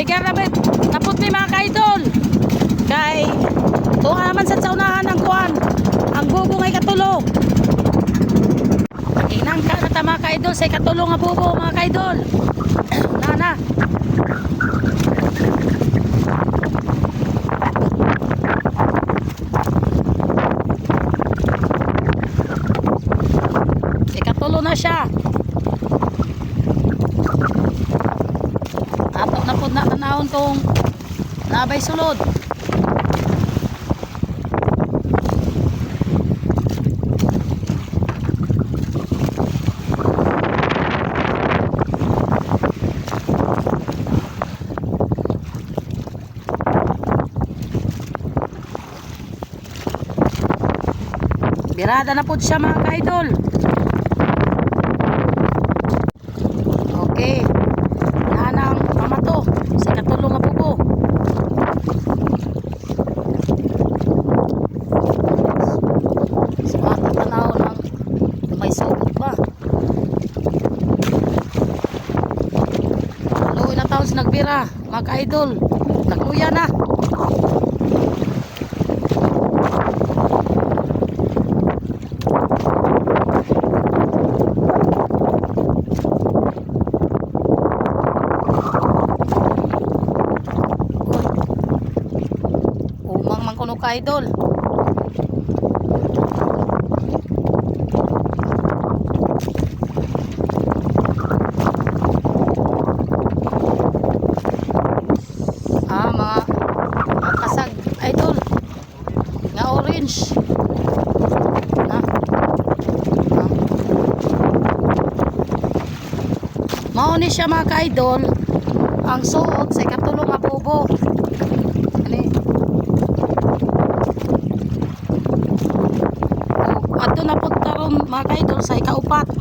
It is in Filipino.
Bigyan na ba? napot ni mga kaidol. Kay tuwa man sa saunahan ang kuan. Ang bubong ay katulog. Inang ka kata mga kaidol sa katulog nga bubo mga kaidol. Nana. Ikatulo na siya. Tanahon kung nabay sulod. Birada na po siya mga ka-idol. Taon sa nagbira. Mga ka-idol. Nagluya na. Umang man kuno Mao ni siya mga ka-idol. Ang suot sa katulong nga bubo. Ani. Oh, ato na po karon mga kaidol sa ikaupat.